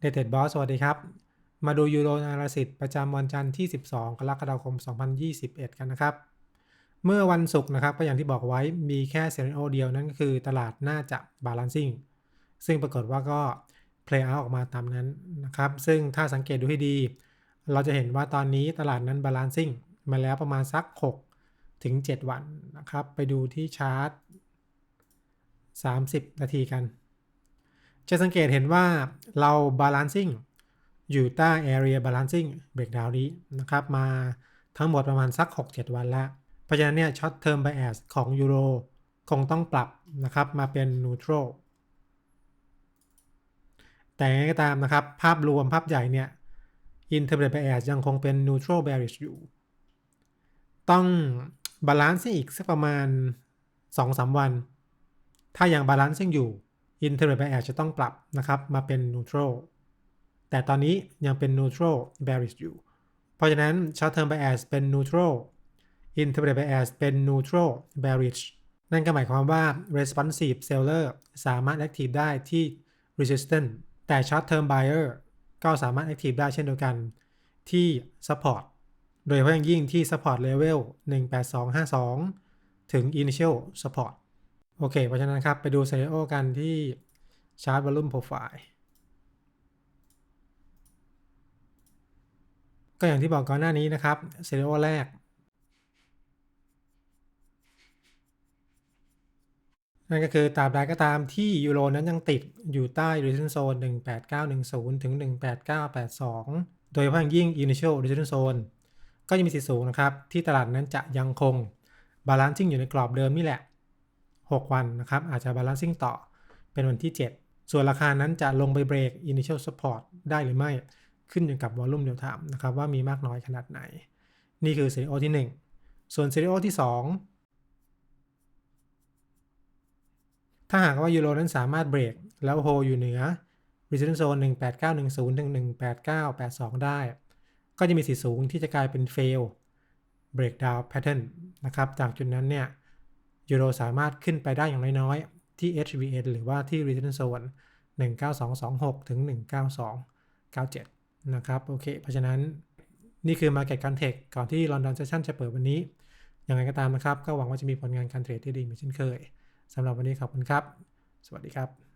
เดเ d ดบอสสวัสดีครับ มาดูยูโรนาราสิตประจำวันจันทร์ที่ 12 กรกฎาคม 2021 กันนะครับ เมื่อวันศุกร์นะครับก็อย่างที่บอกไว้มีแค่เซนโอเดียวนั่นก็คือตลาดน่าจะบาลานซิ่งซึ่งปรากฏว่าก็เพลย์เอาออกมาตามนั้นนะครับ ซึ่งถ้าสังเกตดูให้ดี เราจะเห็นว่าตอนนี้ตลาดนั้นบาลานซิ่งมาแล้วประมาณสัก 6 ถึง 7 วันนะครับ ไปดูที่ชาร์ต30 นาทีกัน จะสังเกตเห็นว่าเรา balancing อยู่ใต้ area balancing breakdown นี้นะครับ มาทั้งหมดประมาณสัก 6-7 วันแล้วเพราะฉะนั้นเนี่ย short term bias ของยูโรคงต้องปรับนะครับมาเป็น neutral แต่ยังไงก็ตามนะครับ ภาพรวมภาพใหญ่เนี่ย intermittent bias ยังคงเป็น neutral bearish อยู่ ต้องบาลานซ์อีกสักประมาณ 2-3 วัน ถ้ายังบาลานซ์อยู่ intermittent bias จะต้องปรับนะครับมาเป็น neutral แต่ตอนนี้ยังเป็น neutral bearish อยู่ เพราะฉะนั้น short term bias เป็น neutral intermittent bias เป็น neutral bearish นั่นก็หมายความว่า responsive seller สามารถ active ได้ที่ resistance แต่ short term buyer ก็สามารถ active ได้เช่นเดียวกันที่ support โดยเฉพาะอย่างยิ่งที่ support level 18252 ถึง initial support โอเค เพราะฉะนั้นครับ ไปดู scenario กันที่ chart volume profile ก็อย่างที่บอกก่อนหน้านี้นะครับ scenario แรก นั่นก็คือตราบใดก็ตามที่ยูโรนั้นยังติดอยู่ใต้ resistance zone 18910 ถึง 18982 โดยเฉพาะอย่างยิ่ง initial resistance zone ก็ยังมีสิทธิสูงนะครับ ที่ตลาดนั้นจะยังคง balancing อยู่ในกรอบเดิมนี่แหละ 6 วันนะครับ อาจจะ balancing ต่อเป็นวันที่ 7 ส่วนราคานั้นจะลงไปเบรก initial support ได้หรือไม่ ขึ้นอยู่กับ volume real time นะครับว่ามีมากน้อยขนาดไหน นี่คือ scenario ที่ 1 ส่วน scenario ที่ 2 ถ้าหากว่ายูโรนั้นสามารถเบรกแล้วโฮอยู่เหนือ resistance zone 18910ถึง18982 ได้ ก็จะมีสิทธิสูงที่จะกลายเป็น fail breakdown pattern นะครับ จากจุดนั้นเนี่ย ยูโรสามารถขึ้นไปได้อย่างน้อยๆ ที่ HVN หรือว่าที่ Return zone 19226 ถึง 19297 นะครับ โอเค เพราะฉะนั้นนี่คือ Market Context ก่อนที่ London Session จะเปิดวันนี้ ยังไงก็ตามนะครับ ก็หวังว่าจะมีผลงานการเทรดที่ดีเหมือนเช่นเคยสำหรับวันนี้ขอบคุณครับ สวัสดีครับ